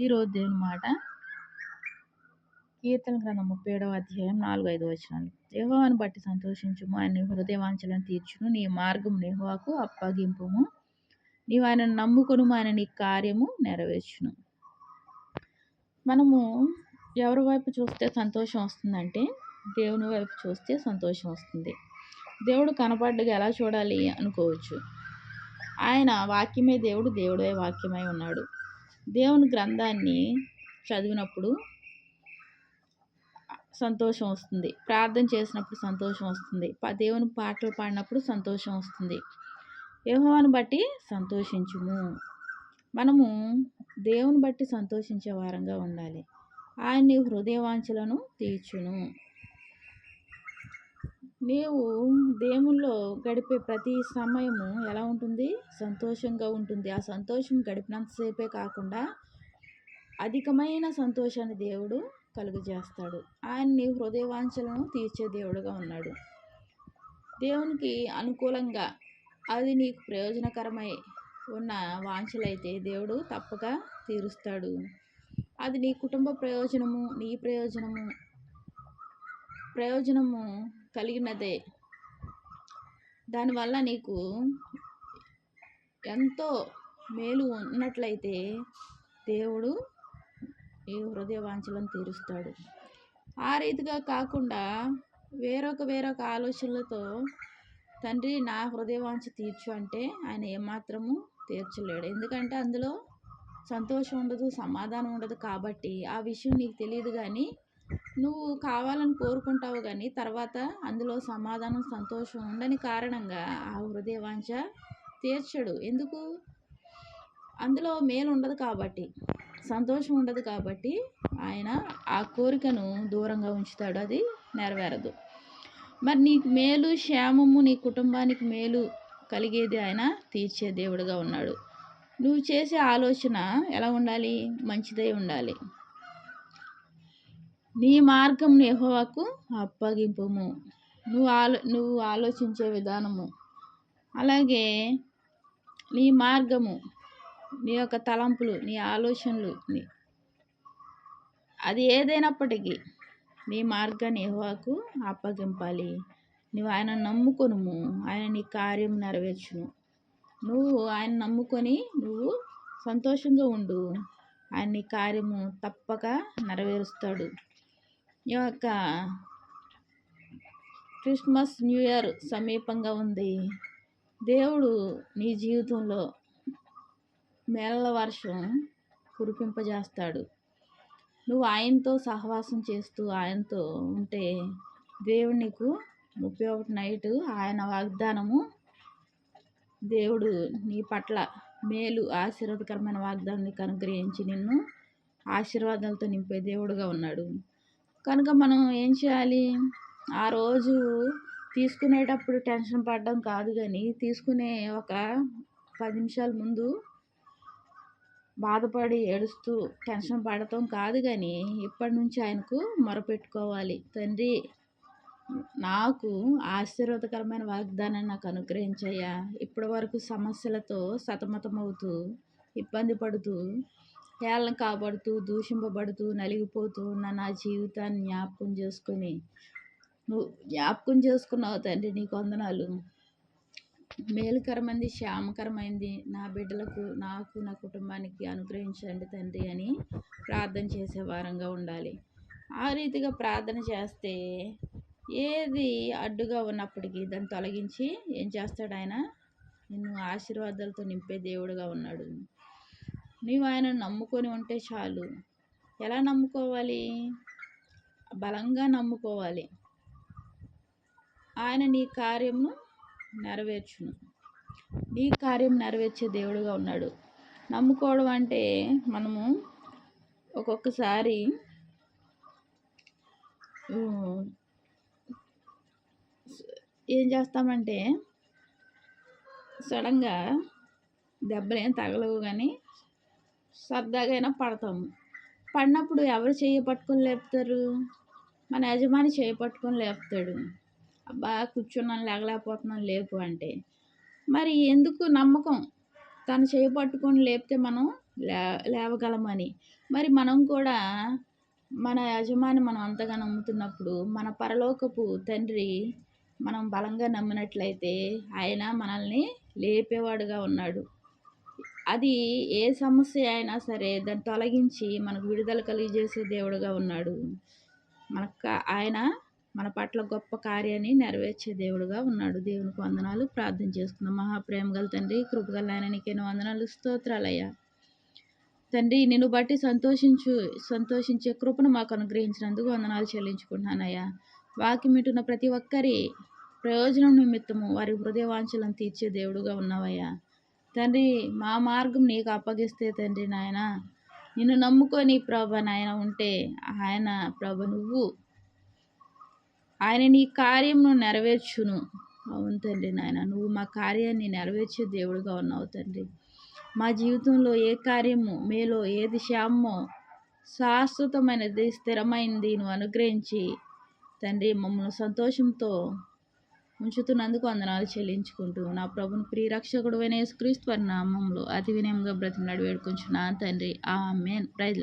ఈరోజు దేవుని మాట. కీర్తన గ్రంథం ముప్పై ఏడవ అధ్యాయం నాలుగు ఐదు వచనాలు. యహోవాను బట్టి సంతోషించుము. ఆయన హృదయవాంఛలను తీర్చును. నీ మార్గం నెహోవాకు అప్పగింపుము. నీవు ఆయనను నమ్ముకును ఆయన నీ కార్యము నెరవేర్చును. మనము ఎవరి వైపు చూస్తే సంతోషం వస్తుందంటే దేవుని వైపు చూస్తే సంతోషం వస్తుంది. దేవుడు కనపడ్డగా ఎలా చూడాలి అనుకోవచ్చు. ఆయన వాక్యమే దేవుడు. దేవుడే వాక్యమై ఉన్నాడు. దేవుని గ్రంథాన్ని చదివినప్పుడు సంతోషం వస్తుంది. ప్రార్థన చేసినప్పుడు సంతోషం వస్తుంది. దేవుని పాటలు పాడినప్పుడు సంతోషం వస్తుంది. యహోవాను బట్టి సంతోషించుము. మనము దేవుని బట్టి సంతోషించే వారంగా ఉండాలి. ఆయన్ని హృదయవాంఛలను తీర్చును. నీవు దేవుల్లో గడిపే ప్రతి సమయము ఎలా ఉంటుంది? సంతోషంగా ఉంటుంది. ఆ సంతోషం గడిపినంతసేపే కాకుండా అధికమైన సంతోషాన్ని దేవుడు కలుగజేస్తాడు. ఆయన నీ హృదయవాంఛలను తీర్చే దేవుడుగా ఉన్నాడు. దేవునికి అనుకూలంగా అది నీకు ప్రయోజనకరమై ఉన్న వాంఛలైతే దేవుడు తప్పక తీరుస్తాడు. అది నీ కుటుంబ ప్రయోజనము నీ ప్రయోజనము ప్రయోజనము కలిగినదే. దానివల్ల నీకు ఎంతో మేలు ఉన్నట్లయితే దేవుడు ఈ హృదయ వాంఛలను తీరుస్తాడు. ఆ రీతిగా కాకుండా వేరొక వేరొక ఆలోచనలతో తండ్రి నా హృదయవాంఛ తీర్చు అంటే ఆయన ఏమాత్రము తీర్చలేడు. ఎందుకంటే అందులో సంతోషం ఉండదు సమాధానం ఉండదు కాబట్టి ఆ విషయం నీకు తెలియదు కానీ నువ్వు కావాలని కోరుకుంటావు కానీ తర్వాత అందులో సమాధానం సంతోషం ఉండని కారణంగా ఆ హృదయవాంఛ తీర్చడు. ఎందుకు? అందులో మేలు ఉండదు కాబట్టి సంతోషం ఉండదు కాబట్టి ఆయన ఆ కోరికను దూరంగా ఉంచుతాడు. అది నెరవేరదు. మరి నీకు మేలు క్షేమము నీ కుటుంబానికి మేలు కలిగేది ఆయన తీర్చే దేవుడుగా ఉన్నాడు. నువ్వు చేసే ఆలోచన ఎలా ఉండాలి? మంచిదై ఉండాలి. నీ మార్గం యెహోవాకు అప్పగింపుము. నువ్వు ఆలో నువ్వు ఆలోచించే విధానము. అలాగే నీ మార్గము నీ యొక్క తలంపులు నీ ఆలోచనలు నీ అది ఏదైనప్పటికీ నీ మార్గాన్ని ఎహోవాకు అప్పగింపాలి. నువ్వు ఆయన నమ్ముకొనుము. ఆయన నీ కార్యం నెరవేర్చును. నువ్వు ఆయన నమ్ముకొని నువ్వు సంతోషంగా ఉండు. ఆయన నీ కార్యము తప్పక నెరవేరుస్తాడు. ఈ యొక్క క్రిస్మస్ న్యూ ఇయర్ సమీపంగా ఉంది. దేవుడు నీ జీవితంలో మేళ వర్షం కురిపింపజేస్తాడు. నువ్వు ఆయనతో సహవాసం చేస్తూ ఆయనతో ఉంటే దేవుడు నీకు ముప్పై ఒకటి నైట్ ఆయన వాగ్దానము దేవుడు నీ పట్ల మేలు ఆశీర్వాదకరమైన వాగ్దానం నీకు అనుగ్రహించి నిన్ను ఆశీర్వాదాలతో నింపే దేవుడుగా ఉన్నాడు. కనుక మనం ఏం చేయాలి? ఆ రోజు తీసుకునేటప్పుడు టెన్షన్ పడడం కాదు కానీ తీసుకునే ఒక పది నిమిషాల ముందు బాధపడి ఏడుస్తూ టెన్షన్ పడటం కాదు కానీ ఇప్పటి నుంచి ఆయనకు మొరపెట్టుకోవాలి. తండ్రి నాకు ఆశీర్వాదకరమైన వాగ్దానాన్ని నాకు అనుగ్రహించయ్యా. ఇప్పటి వరకు సమస్యలతో సతమతమవుతూ ఇబ్బంది పడుతూ హేళన కాబడుతూ దూషింపబడుతూ నలిగిపోతూ ఉన్న నా జీవితాన్ని జ్ఞాపకం చేసుకొని నువ్వు జ్ఞాపకం చేసుకున్నావు తండ్రి నీకు వందనాలు మేలుకరమైంది శ్యామకరమైంది నా బిడ్డలకు నాకు నా కుటుంబానికి అనుగ్రహించండి తండ్రి అని ప్రార్థన చేసే వారంగా ఉండాలి. ఆ రీతిగా ప్రార్థన చేస్తే ఏది అడ్డుగా ఉన్నప్పటికీ దాన్ని తొలగించి ఏం చేస్తాడు ఆయన? నిన్ను ఆశీర్వాదాలతో నింపే దేవుడుగా ఉన్నాడు. నీవు ఆయన నమ్ముకొని ఉంటే చాలు. ఎలా నమ్ముకోవాలి? బలంగా నమ్ముకోవాలి. ఆయన నీ కార్యమును నెరవేర్చును. నీ కార్యం నెరవేర్చే దేవుడుగా ఉన్నాడు. నమ్ముకోవడం అంటే మనము ఒక్కొక్కసారి ఏం చేస్తామంటే సడన్గా దెబ్బలు ఏం తగలవు కానీ సరదాగా అయినా పడతాము. పడినప్పుడు ఎవరు చేయి పట్టుకొని లేపుతారు? మన యజమాని చేయి పట్టుకొని లేపుతాడు. అబ్బా కూర్చున్నాను లేగలేకపోతున్నాను లేపు అంటే. మరి ఎందుకు నమ్మకం? తను చేయి పట్టుకొని లేపితే మనం లే లేవగలమని. మరి మనం కూడా మన యజమాని మనం అంతగా నమ్ముతున్నప్పుడు మన పరలోకపు తండ్రి మనం బలంగా నమ్మినట్లయితే ఆయన మనల్ని లేపేవాడుగా ఉన్నాడు. అది ఏ సమస్య అయినా సరే దాన్ని తొలగించి మనకు విడుదల కలిగజేసే దేవుడుగా ఉన్నాడు. మనకు ఆయన మన పట్ల గొప్ప కార్యాన్ని నెరవేర్చే దేవుడుగా ఉన్నాడు. దేవునికి వందనాలు. ప్రార్థన చేసుకుందాం. మహాప్రేమ గల తండ్రి కృపగల ఆయన నీకేను వందనాలు. స్తోత్రాలయ్యా. తండ్రి నిన్ను బట్టి సంతోషించు సంతోషించే కృపను మాకు అనుగ్రహించినందుకు వందనాలు చెల్లించుకుంటున్నానయ్యా. వాకిమిటున్న ప్రతి ఒక్కరి ప్రయోజనం నిమిత్తము వారి హృదయవాంఛలను తీర్చే దేవుడుగా ఉన్నావయ్యా. తండ్రి మా మార్గం నీకు అప్పగిస్తే తండ్రి నాయన. నిన్ను నమ్ముకొని ప్రభ నాయన ఉంటే ఆయన ప్రభ నువ్వు. ఆయన నీ కార్యంను నెరవేర్చును. అవును తండ్రి నాయన నువ్వు మా కార్యాన్ని నెరవేర్చే దేవుడుగా ఉన్నావు తండ్రి. మా జీవితంలో ఏ కార్యము మేలో ఏది శ్యామో శాశ్వతమైనది స్థిరమైనది నువ్వు అనుగ్రహించి తండ్రి మమ్మల్ని సంతోషంతో ఉంచుతున్నందుకు వందనాలు చెల్లించుకుంటూ నా ప్రభుని ప్రియరక్షకుడు యేసుక్రీస్తు వారి నామంలో అతి వినయంగా బ్రతిమలాడి నా తండ్రి. ఆ మేన్ ప్రైజ్